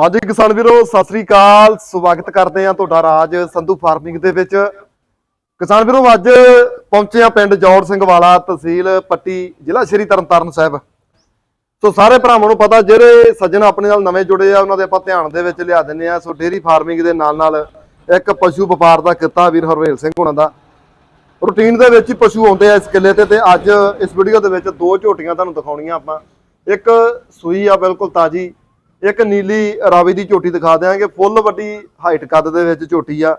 ਹਾਂਜੀ ਕਿਸਾਨ ਵੀਰੋ, ਸਤਿ ਸ੍ਰੀ ਅਕਾਲ। ਸਵਾਗਤ ਕਰਦੇ ਆ ਤੁਹਾਡਾ ਰਾਜ ਸੰਧੂ ਫਾਰਮਿੰਗ ਦੇ ਵਿੱਚ। ਕਿਸਾਨ ਵੀਰੋ, ਅੱਜ ਪਹੁੰਚੇ ਆ ਪਿੰਡ ਜੌੜ ਸਿੰਘ ਵਾਲਾ, ਤਹਿਸੀਲ ਪੱਟੀ, ਜ਼ਿਲ੍ਹਾ ਸ਼੍ਰੀ ਤਰਨਤਾਰਨ ਸਾਹਿਬ। ਸੋ ਸਾਰੇ ਭਰਾਵਾਂ ਨੂੰ ਪਤਾ, ਜਿਹੜੇ ਸੱਜਣ ਆਪਣੇ ਨਾਲ ਨਵੇਂ ਜੁੜੇ ਆ, ਉਹਨਾਂ ਦੇ ਆਪਾਂ ਧਿਆਨ ਦੇ ਵਿੱਚ ਲਿਆ ਦਿੰਨੇ ਆ ਸੋ ਡੇਰੀ ਫਾਰਮਿੰਗ ਦੇ ਨਾਲ ਨਾਲ ਇੱਕ ਪਸ਼ੂ ਵਪਾਰ ਦਾ ਕਿੱਤਾ ਵੀਰ ਹਰਵੇਲ ਸਿੰਘ ਹੋਣਾ ਦਾ। ਰੂਟੀਨ ਦੇ ਵਿੱਚ ਹੀ ਪਸ਼ੂ ਆਉਂਦੇ ਆ ਇਸ ਕਿੱਲੇ ਤੇ ਤੇ ਅੱਜ ਇਸ ਵੀਡੀਓ ਦੇ ਵਿੱਚ ਦੋ ਝੋਟੀਆਂ ਤੁਹਾਨੂੰ ਦਿਖਾਉਣੀਆਂ ਆਪਾਂ। ਇੱਕ ਸੂਈ ਆ, ਬਿਲਕੁਲ ਤਾਜੀ। ਇੱਕ ਨੀਲੀ ਰਾਵੀ ਦੀ ਝੋਟੀ ਦਿਖਾ ਦਿਆਂਗੇ। ਫੁੱਲ ਵੱਡੀ ਹਾਈਟ ਕੱਦ ਦੇ ਵਿੱਚ ਝੋਟੀ ਆ।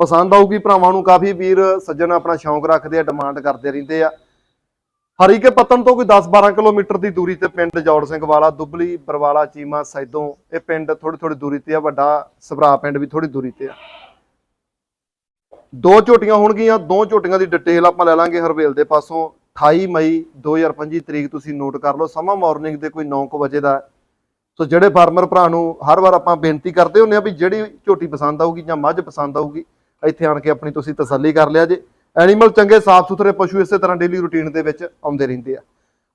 ਪਸੰਦ ਆਊਗੀ ਭਰਾਵਾਂ ਨੂੰ। ਕਾਫੀ ਵੀਰ ਸੱਜਣ ਆਪਣਾ ਸ਼ੌਂਕ ਰੱਖਦੇ ਆ ਡਿਮਾਂਡ ਕਰਦੇ ਰਹਿੰਦੇ ਆ। ਹਰੀਕੇ ਪਤਨ ਤੋਂ ਕੋਈ 10-12 ਕਿਲੋਮੀਟਰ ਦੀ ਦੂਰੀ ਤੇ ਪਿੰਡ ਜੌੜ ਸਿੰਘ ਵਾਲਾ, ਦੁਬਲੀ ਬਰਵਾਲਾ ਚੀਮਾ ਸੈਦੋਂ ਇਹ ਪਿੰਡ ਥੋੜੀ ਥੋੜੀ ਦੂਰੀ ਤੇ ਆ, ਵੱਡਾ ਸਭਰਾ ਪਿੰਡ ਵੀ ਥੋੜੀ ਦੂਰੀ ਤੇ ਆ। ਦੋ ਝੋਟੀਆਂ ਹੋਣਗੀਆਂ, ਦੋ ਝੋਟੀਆਂ ਦੀ ਡਿਟੇਲ ਆਪਾਂ ਲੈ ਲਾਂਗੇ ਹਰਵੇਲ ਦੇ ਪਾਸੋਂ। 28 ਮਈ 2025 ਤਰੀਕ ਤੁਸੀਂ ਨੋਟ ਕਰ ਲਓ। ਸਮਾਂ ਮਾਰਨਿੰਗ ਦੇ ਕੋਈ 9 ਵਜੇ ਦਾ ਸੋ ਜਿਹੜੇ ਫਾਰਮਰ ਭਰਾ ਨੂੰ ਹਰ ਵਾਰ ਆਪਾਂ ਬੇਨਤੀ ਕਰਦੇ ਹੁੰਦੇ ਆ ਵੀ ਜਿਹੜੀ ਝੋਟੀ ਪਸੰਦ ਆਊਗੀ ਜਾਂ ਮੱਝ ਪਸੰਦ ਆਊਗੀ, ਇੱਥੇ ਆਣ ਕੇ ਆਪਣੀ ਤੁਸੀਂ ਤਸੱਲੀ ਕਰ ਲਿਆ ਜੇ। ਐਨੀਮਲ ਚੰਗੇ ਸਾਫ਼ ਸੁਥਰੇ ਪਸ਼ੂ ਇਸੇ ਤਰ੍ਹਾਂ ਡੇਲੀ ਰੁਟੀਨ ਦੇ ਵਿੱਚ ਆਉਂਦੇ ਰਹਿੰਦੇ ਆ।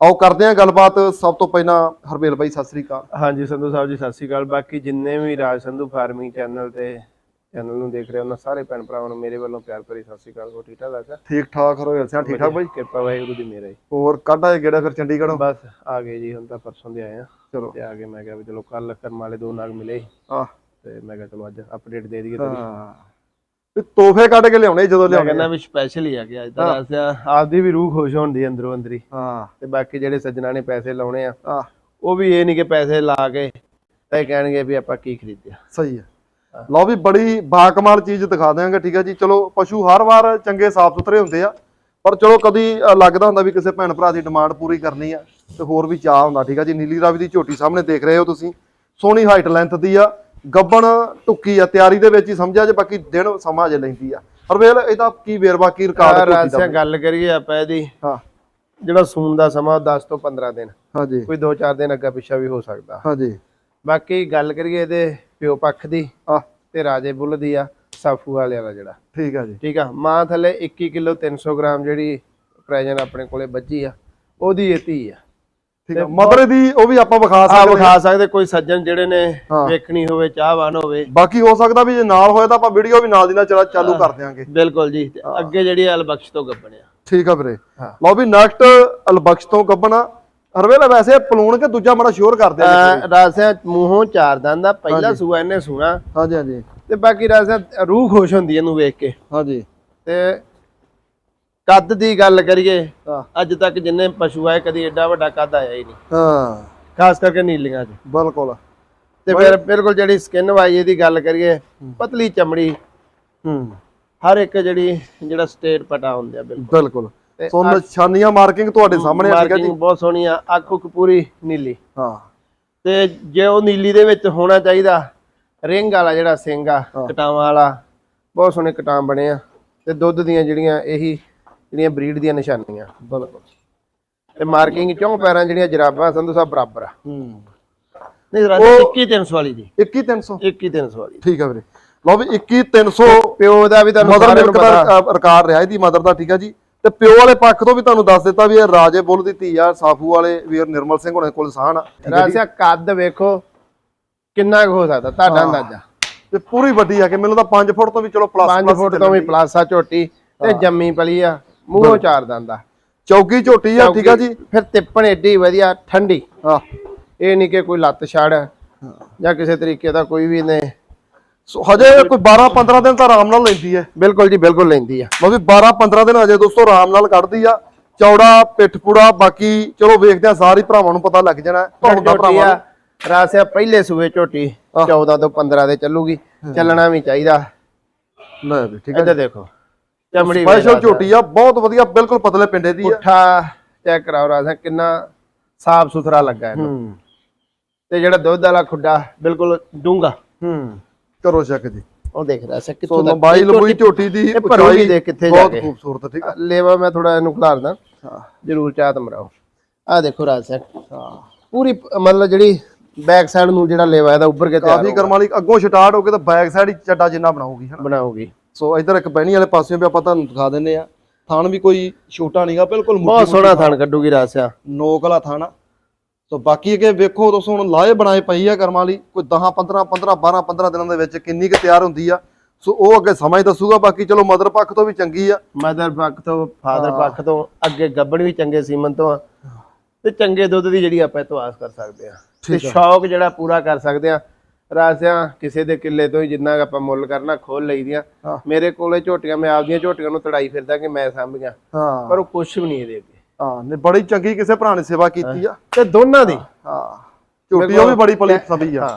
ਆਓ ਕਰਦੇ ਆ ਗੱਲਬਾਤ। ਸਭ ਤੋਂ ਪਹਿਲਾਂ ਹਰਵੇਲ ਬਾਈ, ਸਤਿ ਸ੍ਰੀ ਅਕਾਲ। ਹਾਂਜੀ, ਸੰਧੂ ਸਾਹਿਬ ਜੀ, ਸਤਿ ਸ਼੍ਰੀ ਅਕਾਲ। ਬਾਕੀ ਜਿੰਨੇ ਵੀ ਰਾਜ ਸੰਧੂ ਫਾਰਮਿੰਗ ਚੈਨਲ ਤੇ ਚੈਨਲ ਨੂੰ ਦੇਖ ਰਹੇ ਹੋ ਉਹਨਾਂ ਸਾਰੇ ਭੈਣ ਭਰਾਵਾਂ ਨੂੰ ਮੇਰੇ ਵੱਲੋਂ ਪਿਆਰ ਭਰੀ ਸਤਿ ਸ਼੍ਰੀ ਅਕਾਲ ਹੋ ਠੀਕ ਠਾਕ ਆ ਸਰ? ਠੀਕ ਠਾਕ ਹਰਵੇਲ ਸਿੰਘ ਠੀਕ ਠਾਕ ਬਾਈ? ਕਿਰਪਾ ਵਾਹਿਗੁਰੂ ਦੀ ਮੇਰਾ। ਜੀ ਹੋਰ ਕੱਢ ਆਏ ਗੇੜਾ ਫਿਰ ਚੰਡੀਗੜ੍ਹੋਂ? ਬਸ ਆ ਗਏ ਜੀ ਹੁਣ ਤਾਂ ਪਰਸੋਂ ਦੇ ਆਏ ਆ। ਚਲੋ। ਤੇ ਆ ਕੇ ਮੈਂ ਕਿਹਾ ਵੀ ਚਲੋ ਕੱਲ ਕਰਮ ਵਾਲੇ ਦੋ ਨਾਗ ਮਿਲੇ ਆਹ। ਤੇ ਮੈਂ ਕਿਹਾ ਚਲੋ ਅੱਜ ਅਪਡੇਟ ਦੇ ਦਈਏ ਥੋੜੀ ਹਾਂ। ਤੇ ਤੋਹਫੇ ਕੱਢ ਕੇ ਲਿਆਉਣੇ ਜਦੋਂ ਲਿਆਉਣੇ ਕਹਿੰਦਾ ਵੀ ਸਪੈਸ਼ਲ ਹੀ ਆ ਗਿਆ ਅੱਜ ਤਾਂ ਰਾਸਿਆ ਆਪਦੀ ਵੀ ਰੂਹ ਖੁਸ਼ ਹੋਣ ਦੀ ਅੰਦਰੋਂ ਅੰਦਰੀ। ਹਾਂ। ਤੇ ਬਾਕੀ ਜਿਹੜੇ ਸੱਜਣਾ ਨੇ ਪੈਸੇ ਲਾਉਣੇ ਆ ਆ ਉਹ ਵੀ ਇਹ ਨਹੀਂ ਕਿ ਪੈਸੇ ਲਾ ਕੇ ਤੇ ਕਹਿਣਗੇ ਵੀ ਆਪਾਂ ਕੀ ਖਰੀਦਿਆ। ਸਹੀ ਹੈ ਲਓ ਵੀ ਬੜੀ ਬਾਕਮਾਲ ਚੀਜ਼ ਦਿਖਾ ਦਿਆਂਗੇ ਠੀਕ ਹੈ ਜੀ। ਚਲੋ ਪਸ਼ੂ ਹਰ ਵਾਰ ਚੰਗੇ ਸਾਫ਼ ਸੁਥਰੇ ਹੁੰਦੇ ਆ। ਪਰ ਚਲੋ ਕਦੀ ਲੱਗਦਾ ਹੁੰਦਾ ਵੀ ਕਿਸੇ ਭੈਣ ਭਰਾ ਦੀ ਡਿਮਾਂਡ ਪੂਰੀ ਕਰਨੀ ਆ ਤੇ ਹੋਰ ਵੀ ਚਾਹ ਹੁੰਦਾ ਠੀਕ ਹੈ ਜੀ। ਨੀਲੀ ਰਾਵੀ ਦੀ ਝੋਟੀ ਸਾਹਮਣੇ ਦੇਖ ਰਹੇ ਹੋ ਤੁਸੀਂ। ਸੋਹਣੀ ਹਾਈਟ ਲੈਂਥ ਦੀ ਆ। ਗੱਬਣ ਟੁੱਕੀ ਆ ਤਿਆਰੀ ਦੇ ਵਿੱਚ ਹੀ ਸਮਝਿਆ ਜੇ ਬਾਕੀ ਦਿਨ ਸਮਾਂ ਜੇ ਲੈਂਦੀ ਆ। ਹਰਵੇਲ ਇਹਦਾ ਕੀ ਵੇਰਵਾ ਕੀ ਰਿਕਾਰਡ ਝੋਟੀ ਦਾ ਗੱਲ ਕਰੀਏ ਆਪਾਂ ਇਹਦੀ। ਹਾਂ। ਜਿਹੜਾ ਸੂਣ ਦਾ ਸਮਾਂ ਉਹ 10 ਤੋਂ 15 ਦਿਨ। ਹਾਂਜੀ। ਕੋਈ 2-4 ਦਿਨ ਅੱਗਾ ਪਿੱਛਾ ਵੀ ਹੋ ਸਕਦਾ। ਹਾਂਜੀ। ਬਾਕੀ ਗੱਲ ਕਰੀਏ ਇਹਦੇ ਪਿਓ ਪੱਖ ਦੀ। ਆ ਤੇ ਰਾਜੇ ਬੁੱਲ ਦੀ ਆ ਸਾਫੂ ਵਾਲਿਆਂ ਦਾ ਜਿਹੜਾ। ਠੀਕ ਆ ਜੀ। ਠੀਕ ਆ? ਮਾਂ ਥੱਲੇ 21 ਕਿਲੋ 300 ਗ੍ਰਾਮ ਜਿਹੜੀ ਪ੍ਰੈਜਨ ਆਪਣੇ ਕੋਲੇ ਬੱਜੀ ਆ ਉਹਦੀ ਇਹ ਧੀ ਆ। ਠੀਕ ਆ। ਮਦਰ ਦੀ ਉਹ ਵੀ ਆਪਾਂ ਵਿਖਾ ਆ ਸਕਦੇ ਹਾਂ। ਵਿਖਾ ਸਕਦੇ ਕੋਈ ਸੱਜਣ ਜਿਹੜੇ ਨੇ। ਵੇਖਣੀ ਹੋਵੇ ਚਾਹਵਾਨ ਹੋਵੇ। ਬਾਕੀ ਹੋ ਸਕਦਾ ਵੀ ਜੇ ਨਾਲ ਹੋਇਆ ਤਾਂ ਆਪਾਂ ਵੀਡੀਓ ਵੀ ਨਾਲ ਦੀ ਨਾਲ ਚਲਾ ਚਾਲੂ ਕਰ ਦਿਆਂਗੇ। ਬਿਲਕੁਲ ਜੀ। ਅੱਗੇ ਜਿਹੜੀ ਅਲਬਖਸ਼ ਤੋਂ ਗੱਬਣਿਆ ਠੀਕ ਆ ਵੀਰੇ। ਲਓ ਵੀ ਨੈਕਸਟ ਅਲਬਖਸ਼ ਤੋਂ ਗੱਬਣਾ ਹਰਵੇਲਾ ਵੈਸੇ ਪਲੂਣ ਕੇ ਦੂਜਾ ਮਾੜਾ ਸ਼ੋਰ ਕਰਦੇ ਆ ਰਾਸਿਆ ਮੂੰਹੋਂ ਚਾਰ ਦੰਦ ਦਾ ਪਹਿਲਾ ਸੂਆ ਇਹਨੇ ਸੂਣਾ। ਹਾਂਜੀ ਹਾਂਜੀ। ਤੇ ਬਾਕੀ ਰਾਸਿਆ ਰੂਹ ਖੁਸ਼ ਹੁੰਦੀ ਇਹਨੂੰ ਵੇਖ ਕੇ। ਹਾਂਜੀ। ਤੇ ਕੱਦ ਦੀ ਗੱਲ ਕਰੀਏ ਅੱਜ ਤੱਕ ਜਿੰਨੇ ਪਸ਼ੂ ਆਏ ਕਦੀ ਐਡਾ ਵੱਡਾ ਕੱਦ ਆਇਆ ਹੀ ਨਹੀਂ। ਹਾਂ। ਖਾਸ ਕਰਕੇ ਨੀਲੀਆਂ 'ਚ। ਬਿਲਕੁਲ। ਤੇ ਫਿਰ ਬਿਲਕੁਲ ਜਿਹੜੀ ਸਕਿਨ ਵਾਈ ਦੀ ਗੱਲ ਕਰੀਏ ਪਤਲੀ ਚਮੜੀ। ਹੂੰ। ਹਰ ਇੱਕ ਜਿਹੜੀ ਜਿਹੜਾ ਸਟੇਟ ਪਟਾ ਹੁੰਦੇ ਆ ਬਿਲਕੁਲ। ਬਿਲਕੁਲ। ਸੋ ਨਿਸ਼ਾਨੀਆਂ ਮਾਰਕਿੰਗ ਤੁਹਾਡੇ ਸਾਹਮਣੇ ਆ ਹੈ ਜੀ? ਬਹੁਤ ਸੋਹਣੀ ਆ ਅੱਖ ਉੱਖ ਪੂਰੀ ਨੀਲੀ। ਹਾਂ। ਤੇ ਜੇ ਉਹ ਨੀਲੀ ਦੇ ਵਿੱਚ ਹੋਣਾ ਚਾਹੀਦਾ ਰਿੰਗ ਵਾਲਾ ਜਿਹੜਾ ਸਿੰਘ ਆ ਕਟਾਵਾਂ ਵਾਲਾ ਬਹੁਤ ਸੋਹਣੇ ਕਟਾਂ ਬਣੇ ਆ। ਤੇ ਦੁੱਧ ਦੀਆਂ ਜਿਹੜੀਆਂ ਇਹੀ ਜਿਹੜੀਆਂ ਬਰੀਡ ਦੀਆਂ ਨਿਸ਼ਾਨੀਆਂ। ਬਿਲਕੁਲ। ਤੇ ਮਾਰਕਿੰਗ ਚੋਂ ਪੈਰਾਂ ਜਿਹੜੀਆਂ ਜਰਾਬਾਂ ਸੰਧੂ ਸਾਹਿਬ ਬਰਾਬਰ ਆ। ਹੂੰ। ਨਹੀਂ ਰਾਜਾ 21300 ਵਾਲੀ ਦੀ 21300 21300 ਵਾਲੀ। ਠੀਕ ਆ ਵੀਰੇ। ਲਓ ਵੀ 21300 ਪਿਓ ਦਾ ਵੀ ਤੁਹਾਨੂੰ ਮਦਰ ਸਾਰਿਆਂ ਨੂੰ ਪਤਾ। ਰਿਕਾਰਡ ਰਿਹਾ ਇਹਦੀ ਮਦਰ ਦਾ ਠੀਕ ਆ ਜੀ? ਤੇ ਪਿਓ ਵਾਲੇ ਪੱਖ ਤੋਂ ਵੀ ਤੁਹਾਨੂੰ ਦੱਸ ਦਿੱਤਾ ਵੀ ਇਹ ਰਾਜੇ ਬੁੱਲ ਦੀ ਧੀ ਆ ਸਾਫੂ ਵਾਲੇ ਵੀਰ ਨਿਰਮਲ ਸਿੰਘ ਹੋਣੇ ਕੋਲ ਸਾਨ ਆ। ਰਾਜਾ ਕੱਦ ਵੇਖੋ ਕਿੰਨਾ ਕੁ ਹੋ ਸਕਦਾ ਤੁਹਾਡਾ ਅੰਦਾਜ਼ਾ? ਤੇ ਪੂਰੀ ਵੱਡੀ ਆ ਕਿ ਮੈਨੂੰ ਤਾਂ 5 ਫੁੱਟ ਤੋਂ ਵੀ ਚਲੋ ਪਲੱਸ 5 ਫੁੱਟ ਤੋਂ ਵੀ ਪਲਾਸਾ ਝੋਟੀ ਤੇ ਜੰਮੀ ਪਲੀ ਆ ਮੂੰਹੋਂ ਚਾਰ ਦੰਦਾ ਚੌਕੀ ਝੋਟੀ ਆ ਠੀਕ ਆ ਜੀ? ਫਿਰ ਤਿੱਪਣ ਏਡੀ ਵਧੀਆ ਠੰਡੀ। ਹਾਂ। ਇਹ ਨਹੀਂ ਕਿ ਕੋਈ ਲੱਤ ਛੜ ਜਾਂ ਕਿਸੇ ਤਰੀਕੇ ਦਾ ਕੋਈ ਵੀ ਨੇ ਸੋ ਹਜੇ ਕੋਈ 12 15 ਦਿਨ ਤਾਂ ਆਰਾਮ ਨਾਲ ਲੈਂਦੀ ਹੈ। ਬਿਲਕੁਲ ਜੀ ਬਿਲਕੁਲ ਲੈਂਦੀ ਆ। ਲਓ ਵੀ 12 15 ਦਿਨ ਹਜੇ ਦੋਸਤੋ ਆਰਾਮ ਨਾਲ ਕੱਢਦੀ ਆ। ਚੌੜਾ ਪਿੱਠਪੂੜਾ ਬਾਕੀ ਚਲੋ ਵੇਖਦੇ ਆ ਸਾਰੇ ਭਰਾਵਾਂ ਨੂੰ ਪਤਾ ਲੱਗ ਜਾਣਾ ਝੋਟੀ ਭਰਾਵਾਂ ਆ ਰਾਸਿਆ ਪਹਿਲੇ ਸੂਏ ਝੋਟੀ 14 ਤੋਂ 15 ਦੇ ਚੱਲੂਗੀ। ਚੱਲਣਾ ਵੀ ਚਾਹੀਦਾ। ਨੂੰ ਲੈ ਵੀ ਠੀਕ ਹੈ। ਇੱਧਰ ਦੇਖੋ ਚਮੜੀ ਸਪੈਸ਼ਲ ਝੋਟੀ ਆ ਬਹੁਤ ਵਧੀਆ ਬਿਲਕੁਲ ਪਤਲੇ ਪਿੰਡੇ ਦੀ ਆ। ਪੁੱਠਾ ਚੈੱਕ ਕਰਾਓ ਰਾਸਿਆ ਕਿੰਨਾ ਸਾਫ਼ ਸੁਥਰਾ ਲੱਗਾ ਇਹਨੂੰ। ਤੇ ਜਿਹੜਾ ਦੁੱਧ ਵਾਲਾ ਖੁੱਡਾ ਬਿਲਕੁਲ ਡੂੰਗਾ ਹੂੰ। ਕਰੋ ਚੱਕ ਜੀ। ਉਹ ਦੇਖ ਰਿਹਾ ਸੀ ਕਿੱਥੋਂ ਲੰਬਾਈ ਲੰਬੂਈ ਝੋਟੀ ਦੀ ਉਚਾਈ ਦੇਖ ਕਿੱਥੇ ਜਾ ਬਹੁਤ ਕੇ। ਖੂਬਸੂਰਤ ਠੀਕ ਆ। ਲੇਵਾ ਮੈਂ ਥੋੜਾ ਇਹਨੂੰ ਖਿਲਾਰਦਾ ਹਾਂ। ਜਰੂਰ ਚਾਹਤ ਮਰਾਓ। ਆ ਦੇਖੋ ਰਾਜ ਸਿੰਘ। ਹਾਂ। ਪੂਰੀ ਮਤਲਬ ਜਿਹੜੀ ਬੈਕ ਸਾਈਡ ਨੂੰ ਜਿਹੜਾ ਲੇਵਾ ਇਹਦਾ ਉੱਭਰ ਕੇ ਤਿਆਰ ਕਾਫੀ ਕਰਮ ਵਾਲੀ ਅੱਗੋਂ ਸਟਾਰਟ ਹੋ ਕੇ ਤਾਂ ਬੈਕ ਸਾਈਡ ਹੀ ਚੱਡਾ ਜਿੰਨਾ ਬਣਾਉਗੀ ਹਨਾ? ਬਣਾਉਗੀ ਸੋ ਇਧਰ ਇੱਕ ਬਹਿਣੀ ਵਾਲੇ ਪਾਸਿਓਂ ਵੀ ਆਪਾਂ ਤੁਹਾਨੂੰ ਦਿਖਾ ਦਿੰਨੇ ਆ ਥਾਣ ਵੀ ਕੋਈ ਛੋਟਾ ਨਹੀਂਗਾ ਬਿਲਕੁਲ ਬਹੁਤ ਸੋਹਣਾ ਥਣ ਕੱਢੂਗੀ ਰਾਸਿਆ ਨੋਕ ਵਾਲਾ ਥਾਣਾ। ਤੋ ਬਾਕੀ ਅੱਗੇ ਵੇਖੋ ਦੋਸਤੋ ਹੁਣ ਲਾਏ ਬਣਾਏ ਪਈ ਆ ਕਰਮਾਂ ਲਈ ਕੋਈ 10 15 15 12 15 ਦਿਨਾਂ ਦੇ ਵਿੱਚ ਕਿੰਨੀ ਕੁ ਤਿਆਰ ਹੁੰਦੀ ਆ। ਸੋ ਉਹ ਅੱਗੇ ਸਮਾਂ ਹੀ ਦੱਸੂਗਾ। ਬਾਕੀ ਚਲੋ ਮਦਰ ਪੱਖ ਤੋਂ ਵੀ ਚੰਗੀ ਆ। ਮਦਰ ਪੱਖ ਤੋਂ ਫਾਦਰ ਪੱਖ ਤੋਂ ਅੱਗੇ ਗੱਬੜ ਵੀ ਚੰਗੇ ਸੀਮਨ ਤੋਂ ਆ। ਤੇ ਚੰਗੇ ਦੁੱਧ ਦੀ ਜਿਹੜੀ ਆਪਾਂ ਆਸ ਕਰ ਸਕਦੇ ਆ। ਤੇ ਸ਼ੌਕ ਜਿਹੜਾ ਪੂਰਾ ਕਰ ਸਕਦੇ ਆ। ਰਾਸਿਆਂ ਕਿਸੇ ਦੇ ਕਿੱਲੇ ਤੋਂ ਹੀ ਜਿੰਨਾ ਆਪਾਂ ਮੁੱਲ ਕਰਨਾ ਖੋਲ ਲਈਦੀਆਂ। ਮੇਰੇ ਕੋਲੇ ਝੋਟੀਆਂ ਮੈਂ ਆਪਦੀਆਂ ਝੋਟੀਆਂ ਨੂੰ ਤੜਾਈ ਫਿਰਦਾ ਕਿ ਮੈਂ ਸਾਂਭੀਆਂ। ਹਾਂ। ਪਰ ਉਹ ਕੁਛ ਵੀ ਨਹੀਂ ਇਹਦੇ ਅੱਗੇ। ਹਾਂ ਨੇ ਬੜੀ ਚੰਗੀ ਕਿਸੇ ਭਰਾ ਨੇ ਸੇਵਾ ਕੀਤੀ ਆ। ਤੇ ਦੋਨਾਂ ਦੀ? ਹਾਂ ਝੋਟੀ ਉਹ ਵੀ ਬੜੀ ਪਲੀ ਸਭੀ ਆ।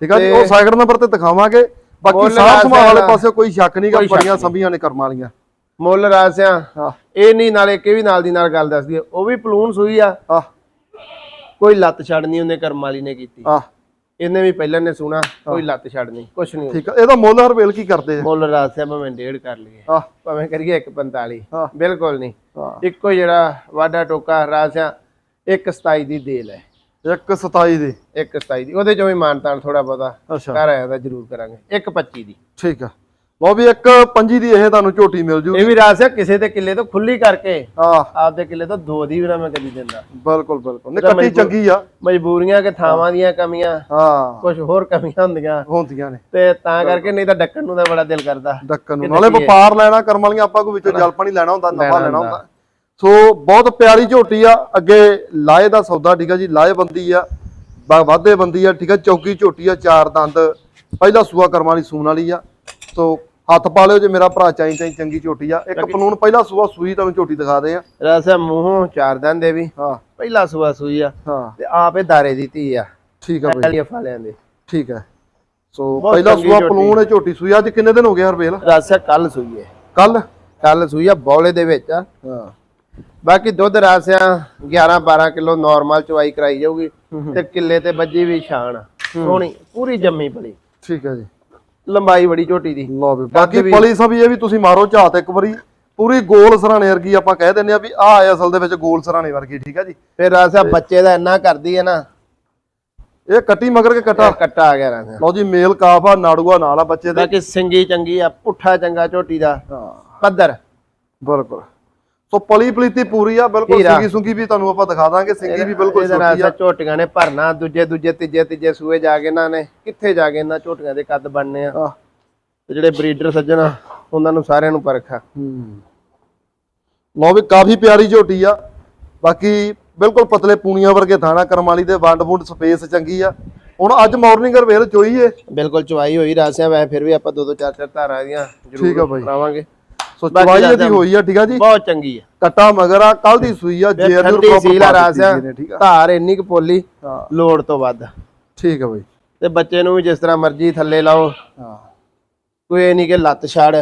ਠੀਕ ਆ ਜੀ ਉਹ ਸਾਈਡ ਨੰਬਰ ਤੇ ਦਿਖਾਵਾਂਗੇ। ਬਾਕੀ ਸਾਹ ਸੰਭਾਲ ਵਾਲੇ ਪਾਸੇ ਕੋਈ ਸ਼ੱਕ ਕੋਈ ਸ਼ੱਕ ਬੜੀਆਂ ਨਹੀਂ। ਸੰਭੀਆਂ ਨੇ ਕਰਮਾਂ ਵਾਲੀਆਂ। ਮੁੱਲ ਰਾਸਿਆਂ ਇਹ ਨਹੀਂ ਨਾਲੇ ਕਿ ਵੀ ਨਾਲ ਦੀ ਨਾਲ ਗੱਲ ਦੱਸਦੀ ਉਹ ਵੀ ਪਲੂਨ ਸੂਈ ਆ। ਕੋਈ ਲੱਤ ਛੱਡਣੀ ਉਹਨੇ ਕਰਮ ਵਾਲੀ ਨੇ ਕੀਤੀ। ਆ ਇਹਨੇ ਵੀ ਪਹਿਲਾਂ ਨੇ ਸੁਣਾ ਕੋਈ ਲੱਤ ਛੱਡਣੀ ਕੁਛ ਨਹੀਂ। ਠੀਕ ਆ ਇਹਦਾ ਮੁੱਲ ਹਰਵੇਲ ਕੀ ਕਰਦੇ ਆ? ਮੁੱਲ ਰਾਸਿਆਂ ਭਾਵੇਂ ਡੇਢ ਕਰ ਲਈਏ। ਭਾਵੇਂ ਕਰੀਏ 145 ਹਾਂ। ਬਿਲਕੁਲ ਨਹੀਂ। ਇੱਕੋ ਜਿਹੜਾ ਵਾਡਾ ਟੋਕਾ ਰਾਸਿਆਂ 127 ਦੀ ਦੇਲ ਹੈ 127 ਦੇ। 127 ਦੀ। ਉਹਦੇ ਚੋਂ ਵੀ ਮਾਨਤਾਨ ਥੋੜਾ ਬਹੁਤਾ ਕਰ ਆਇਆ ਤਾਂ ਜ਼ਰੂਰ ਕਰਾਂਗੇ। 125 ਦੀ। ਠੀਕ ਆ। ਲਓ ਵੀ ਇੱਕ ਪੰਜੀ ਦੀ ਇਹ ਤੁਹਾਨੂੰ ਝੋਟੀ ਮਿਲ ਜੂਗੀ। ਇਹ ਵੀ ਰਾਸਿਆਂ ਕਿਸੇ ਦੇ ਕਿੱਲੇ ਤੋਂ ਖੁੱਲੀ ਕਰਕੇ ਆ ਆਪਦੇ ਕਿੱਲੇ ਤੋਂ ਦੋ ਦੀ ਵੀ ਨਾ ਮੈਂ ਕਦੀ ਦਿੰਦਾ। ਬਿਲਕੁਲ ਬਿਲਕੁਲ। ਨੇ ਕੱਟੀ ਚੰਗੀ ਆ। ਮਜਬੂਰੀਆਂ ਕਿ ਥਾਵਾਂ ਦੀਆਂ ਕਮੀਆਂ ਹਾਂ। ਕੁਝ ਹੋਰ ਕਮੀਆਂ ਹੁੰਦੀਆਂ। ਹੁੰਦੀਆਂ ਨੇ। ਤੇ ਤਾਂ ਕਰਕੇ ਨਹੀਂ ਤਾਂ ਡੱਕਣ ਨੂੰ ਤਾਂ ਬੜਾ ਦਿਲ ਕਰਦਾ। ਡੱਕਣ ਨੂੰ। ਨਾਲੇ ਵਪਾਰ ਲੈਣਾ ਕਰਮ ਵਾਲੀਆਂ ਆਪਾਂ ਕੋਈ ਵਿੱਚੋਂ ਜਲ ਪਾਣੀ ਲੈਣਾ ਹੁੰਦਾ ਨਫਾ ਲੈਣਾ ਹੁੰਦਾ। ਸੋ ਬਹੁਤ ਪਿਆਰੀ ਝੋਟੀ ਆ। ਅੱਗੇ ਲਾਏ ਦਾ ਸੌਦਾ ਠੀਕ ਆ ਜੀ ਲਾਏ ਬੰਦੀ ਆ। ਵਾਧੇ ਬੰਦੀ ਆ ਠੀਕ ਆ ਚੌਕੀ ਝੋਟੀ ਆ ਚਾਰ ਦੰਦ। ਪਹਿਲਾ ਸੂਆ ਕਰਮ ਵਾਲੀ ਸੂਣ ਵਾਲੀ ਆ। ਸੋ ਹੱਥ ਪਾ ਲਿਓ ਜੇ ਮੇਰਾ ਭਰਾ ਚਾਈ ਚਾਈ ਚੰਗੀ ਝੋਟੀ ਆ। ਇੱਕ ਪਲੂਣ ਪਹਿਲਾ ਸੂਆ ਸੂਈ ਤੁਹਾਨੂੰ ਝੋਟੀ ਦਿਖਾ ਦੇ ਆ। ਰਸਾ ਮੂੰਹੋਂ ਚਾਰ ਦੰਦੇ ਵੀ। ਹਾਂ। ਪਹਿਲਾ ਸੂਆ ਸੂਈ ਆ ਹਾਂ। ਤੇ ਆਪੇ ਦਾਰੇ ਦੀ ਧੀ ਆ। ਠੀਕ ਆ ਬਈ। ਪਹਿਲੀਆਂ ਫਾਲਿਆਂ ਦੇ। ਠੀਕ ਹੈ ਸੋ ਪਹਿਲਾ ਸੂਆ। ਪਲੂਣ ਹੈ ਝੋਟੀ ਸੂਈ ਅੱਜ ਕਿੰਨੇ ਦਿਨ ਹੋ ਗਏ ਹਰਵੇਲ ਰਸਾ ਕੱਲ ਸੂਈ ਹੈ ਕੱਲ ਕੱਲ ਸੂਈ ਆ ਬੌਲੇ ਦੇ ਵਿੱਚ ਆ। ਹਾਂ। ਬਾਕੀ ਦੁੱਧ ਰਾਸਿਆਂ 11 12 ਕਿਲੋ ਨਾਰਮਲ ਚਵਾਈ ਕਰਾਈ ਜਾਊਗੀ ਤੇ ਕਿੱਲੇ ਤੇ ਬੱਜੀ ਵੀ ਸ਼ਾਨ ਆ। ਸੋਹਣੀ ਪੂਰੀ ਜੰਮੀ ਪਲੀ। ਠੀਕ ਹੈ ਜੀ। ਲੰਬਾਈ ਬੜੀ ਝੋਟੀ ਦੀ। ਲਓ ਵੀ ਬਾਕੀ ਪਲੀ ਸਭ ਇਹ ਵੀ ਤੁਸੀਂ ਮਾਰੋ ਝਾਤ ਇੱਕ ਵਾਰੀ। ਪੂਰੀ ਗੋਲ ਸਰਾਣੇ ਵਰਗੀ ਆਪਾਂ ਕਹਿ ਦਿੰਦੇ ਆ ਵੀ ਆ ਹੈ ਅਸਲ ਦੇ ਵਿੱਚ ਗੋਲ ਸਰਾਣੇ ਵਰਗੀ ਠੀਕ ਹੈ ਜੀ? ਫਿਰ ਰਾਸਿਆ ਬੱਚੇ ਦਾ ਇੰਨਾ ਕਰਦੀ ਹੈ ਨਾ। ਇਹ ਕੱਟੀ ਮਗਰ ਕੇ ਕਟਾ? ਕੱਟਾ ਆ ਗਿਆ ਰਾਸਿਆ ਲਓ ਜੀ ਮੇਲ ਕਾਫ ਆ ਨਾੜੂਆ ਨਾਲ ਆ ਬੱਚੇ ਦੇ। ਬਾਕੀ ਸਿੰਗੀ ਚੰਗੀ ਆ ਪੁੱਠਾ ਚੰਗਾ ਝੋਟੀ ਦਾ। ਹਾਂ। ਪੱਧਰ। ਬਿਲਕੁਲ। ਸੋ ਪਲੀ ਪਲੀਤੀ ਪੂਰੀ ਆ ਬਿਲਕੁਲ ਹੀਰਾ। ਸਿੰਗੀ ਸੁੰਗੀ ਵੀ ਤੁਹਾਨੂੰ ਆਪਾਂ ਦਿਖਾ ਦਾਂਗੇ ਸਿੰਗੀ ਵੀ ਬਿਲਕੁਲ ਇਹਦੇ ਛੋਟੀ ਨਾਲ ਆ। ਝੋਟੀਆਂ ਨੇ ਭਰਨਾ ਦੂਜੇ ਦੂਜੇ ਤੀਜੇ ਤੀਜੇ ਸੂਏ ਜਾ ਕੇ ਇਹਨਾਂ ਨੇ ਕਿੱਥੇ ਜਾ ਕੇ ਇਹਨਾਂ ਝੋਟੀਆਂ ਦੇ ਕੱਦ ਬਣਨੇ ਆ? ਆਹ, ਤੇ ਜਿਹੜੇ ਬਰੀਡਰ ਸੱਜਣ ਆ ਉਹਨਾਂ ਨੂੰ ਸਾਰਿਆਂ ਨੂੰ ਪਰਖਾ ਹੂੰ। ਲਓ ਵੀ ਕਾਫੀ ਪਿਆਰੀ ਝੋਟੀ ਆ ਬਾਕੀ ਬਿਲਕੁਲ ਪਤਲੇ ਪੂਣੀਆਂ ਵਰਗੇ ਥਾਣਾ ਕਰਮ ਵਾਲੀ ਦੇ ਵੰਡ ਵੁੰਡ ਸਪੇਸ ਚੰਗੀ ਆ। ਹੁਣ ਅੱਜ ਮਾਰਨਿੰਗ ਰਵੇਲ ਚੋਈ ਏ। ਬਿਲਕੁਲ ਚਵਾਈ ਹੋਈ ਰਾਸਿਆਂ ਵੈ ਫਿਰ ਵੀ ਆਪਾਂ ਦੋ ਦੋ ਚਾਰ ਚਾਰ ਧਾਰਾਂ ਦੀਆਂ ਠੀਕ ਆ ਜ਼ਰੂਰ ਬਾਈ। ਕਰਾਵਾਂਗੇ। ਸੋ ਬਾਕੀ ਚਵਾਈ ਇਹਦੀ ਰਾਜਾ- ਹੋਈ ਆ ਠੀਕ ਆ ਜੀ? ਬਹੁਤ ਚੰਗੀ ਆ। ਕੱਟਾ ਮਗਰ ਆ ਕੱਲ ਦੀ ਸੂਈ ਆ ਜੇਰ ਠੰਡੀ ਸੀਲ ਨੇ ਠੀਕ ਆ। ਧਾਰ ਇੰਨੀ ਕੁ ਪੋਲੀ ਹਾਂ। ਲੋੜ ਤੋਂ ਵੱਧ। ਠੀਕ ਆ ਬਈ। ਤੇ ਬੱਚੇ ਨੂੰ ਵੀ ਜਿਸ ਤਰ੍ਹਾਂ ਮਰਜ਼ੀ ਥੱਲੇ ਲਾਓ। ਹਾਂ। ਕੋਈ ਇਹ ਨਹੀਂ ਕਿ ਲੱਤ ਛੜ।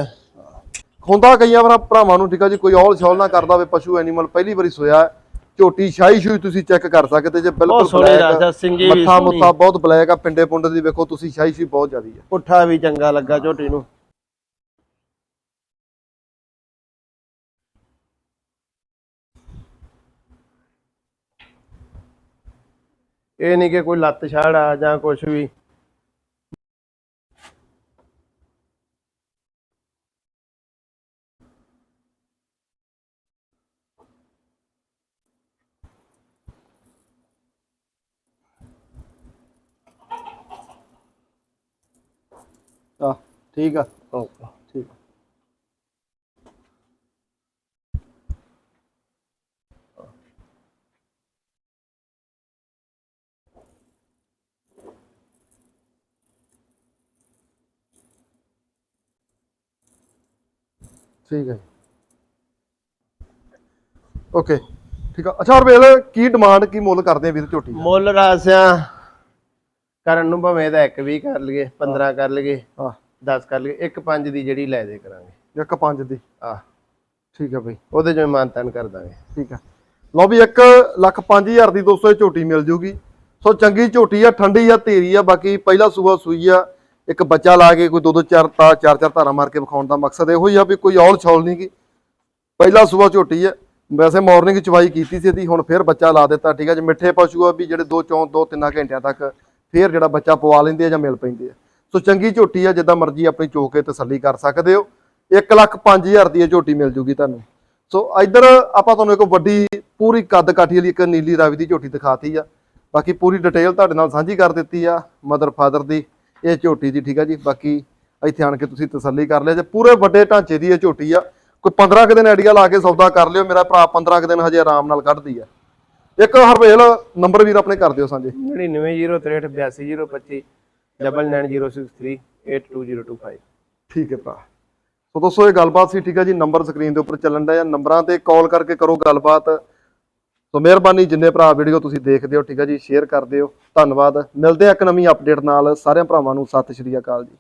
ਹੁੰਦਾ ਕਈਆਂ ਵਾਰ ਭਰਾਵਾਂ ਨੂੰ ਠੀਕ ਆ ਜੀ ਕੋਈ ਔਲ ਛੌਲ ਨਾ ਕਰਦਾ ਹੋਵੇ ਪਸ਼ੂ ਐਨੀਮਲ ਪਹਿਲੀ ਵਾਰੀ ਸੋਇਆ। ਹੈ। ਝੋਟੀ ਸ਼ਾਹੀ ਸ਼ੂਈ ਤੁਸੀਂ ਚੈੱਕ ਕਰ ਸਕਦੇ ਜੇ ਬਹੁਤ ਬਿਲਕੁਲ ਸੋਹਣੀ ਬਲੈਕ ਰਾਸਿਆ ਸਿੰਗੀ ਵੀ ਮੱਥਾ ਸੋਹਣੀ। ਮੁੱਥਾ ਬਹੁਤ ਬਲੈਕ ਆ ਪਿੰਡੇ ਪੁੰਡੇ ਦੀ ਵੇਖੋ ਤੁਸੀਂ ਸ਼ਾਹੀ ਸ਼ੂਈ ਬਹੁਤ ਜ਼ਿਆਦੀ ਆ। ਪੁੱਠਾ ਵੀ ਚੰਗਾ ਲੱਗਾ ਝੋਟੀ ਨੂੰ। ਇਹ ਨਹੀਂ ਕਿ ਕੋਈ ਲੱਤ ਛਾੜ ਆ ਜਾਂ ਕੁਝ ਵੀ। ਆ ਠੀਕ ਆ। ਠੀਕ ਆ। ਠੀਕ ਹੈ ਓਕੇ ਠੀਕ ਆ। ਅੱਛਾ ਰਵੇਲ ਕੀ ਡਿਮਾਂਡ ਕੀ ਮੁੱਲ ਕਰਦੇ ਆ ਵੀਰ ਝੋਟੀ ਦਾ? ਮੁੱਲ ਰਾਸਿਆਂ ਕਰਨ ਨੂੰ ਭਾਵੇਂ ਇਹਦਾ ਇੱਕ ਵੀ ਕਰ ਲਈਏ 15 ਕਰ ਲਈਏ ਹਾਂ। 10 ਕਰ ਲਈਏ ਇੱਕ ਪੰਜ ਦੀ ਜਿਹੜੀ ਲੈ ਦੇ ਕਰਾਂਗੇ। ਇੱਕ ਪੰਜ ਦੀ? ਆ ਠੀਕ ਆ ਬਈ। ਉਹਦੇ ਚੋਂ ਮਾਨਤਨ ਕਰ ਦਾਂਗੇ। ਠੀਕ ਆ। ਲਓ ਵੀ 1 ਲੱਖ 5000 ਦੀ ਦੋਸਤੋ ਇਹ ਝੋਟੀ ਮਿਲ ਜੂਗੀ। ਸੋ ਚੰਗੀ ਝੋਟੀ ਆ ਠੰਡੀ ਆ ਤੇਰੀ ਆ ਬਾਕੀ ਪਹਿਲਾ ਸੂਆ ਸੂਈ ਆ ਇੱਕ ਬੱਚਾ ਲਾ ਕੇ ਕੋਈ ਦੋ ਦੋ ਚਾਰ ਤਾ ਚਾਰ ਚਾਰ ਧਾਰਾ ਮਾਰ ਕੇ ਵਿਖਾਉਣ ਦਾ ਮਕਸਦ ਇਹੋ ਹੀ ਆ ਵੀ ਕੋਈ ਔਲ ਛੌਲ ਨਹੀਂ ਗੀ। ਪਹਿਲਾ ਸੂਆ ਝੋਟੀ ਹੈ ਵੈਸੇ ਮਾਰਨਿੰਗ ਚਵਾਈ ਕੀਤੀ ਸੀ ਇਹਦੀ, ਹੁਣ ਫੇਰ ਬੱਚਾ ਲਾ ਦਿੱਤਾ, ਠੀਕ ਆ ਜੀ। ਮਿੱਠੇ ਪਸ਼ੂ ਆ ਵੀ ਜਿਹੜੇ ਦੋ ਚੌਂ, ਦੋ ਤਿੰਨਾਂ ਘੰਟਿਆਂ ਤੱਕ ਫੇਰ ਜਿਹੜਾ ਬੱਚਾ ਪਵਾ ਲੈਂਦੇ ਆ ਜਾਂ ਮਿਲ ਪੈਂਦੇ ਆ। ਸੋ ਚੰਗੀ ਝੋਟੀ ਆ, ਜਿੱਦਾਂ ਮਰਜ਼ੀ ਆਪਣੀ ਚੋਕ ਕੇ ਤਸੱਲੀ ਕਰ ਸਕਦੇ ਹੋ। 1 ਲੱਖ 5000 ਦੀ ਇਹ ਝੋਟੀ ਮਿਲ ਜੂਗੀ ਤੁਹਾਨੂੰ। ਸੋ ਇੱਧਰ ਆਪਾਂ ਤੁਹਾਨੂੰ ਇੱਕ ਵੱਡੀ ਪੂਰੀ ਕੱਦ ਕਾਠੀ ਵਾਲੀ ਇੱਕ ਨੀਲੀ ਰਾਵੀ ਦੀ ਝੋਟੀ ਦਿਖਾਤੀ ਆ। ਬਾਕੀ ਪੂਰੀ ਡਿਟੇਲ ਤੁਹਾਡੇ ਨਾਲ ਸਾਂਝੀ ਕਰ ਦਿੱਤੀ ਆ ਮਦਰ ਫਾਦਰ ਦੀ। ਇਹ ਝੋਟੀ ਦੀ ਠੀਕ ਆ ਜੀ? ਬਾਕੀ ਇੱਥੇ ਆਣ ਕੇ ਤੁਸੀਂ ਤਸੱਲੀ ਕਰ ਲਿਆ ਜੇ ਪੂਰੇ ਵੱਡੇ ਢਾਂਚੇ ਦੀ ਇਹ ਝੋਟੀ ਆ ਕੋਈ 15 ਕੁ ਦਿਨ ਆਈਡੀਆ ਲਾ ਕੇ ਸੌਦਾ ਕਰ ਲਿਓ। ਮੇਰਾ ਭਰਾ 15 ਕੁ ਦਿਨ ਹਜੇ ਆਰਾਮ ਨਾਲ ਕੱਢਦੀ ਆ। ਇੱਕ ਹਰਵੇਲ ਨੰਬਰ ਵੀਰ ਆਪਣੇ ਕਰ ਦਿਓ ਸਾਂਝੇ। 9903828025 9906382025 ਠੀਕ ਹੈ ਭਰਾ। ਸੋ ਦੋਸਤੋ ਇਹ ਗੱਲਬਾਤ ਸੀ ਠੀਕ ਹੈ ਜੀ? ਨੰਬਰ ਸਕਰੀਨ ਦੇ ਉੱਪਰ ਚੱਲਣ ਦਾ ਨੰਬਰਾਂ ਤੇ ਕਾਲ ਕਰਕੇ ਕਰੋ ਗੱਲਬਾਤ। ਸੋ ਮਿਹਰਬਾਨੀ, ਜਿੰਨੇ ਭਰਾ ਵੀਡੀਓ ਤੁਸੀਂ ਦੇਖਦੇ ਹੋ, ਠੀਕ ਹੈ ਜੀ ਸ਼ੇਅਰ ਕਰ ਦਿਓ। ਧੰਨਵਾਦ। ਮਿਲਦੇ ਆ ਇੱਕ ਨਵੀਂ ਅਪਡੇਟ ਨਾਲ। ਸਾਰਿਆਂ ਭਰਾਵਾਂ ਨੂੰ ਸਤਿ ਸ਼੍ਰੀ ਅਕਾਲ ਜੀ।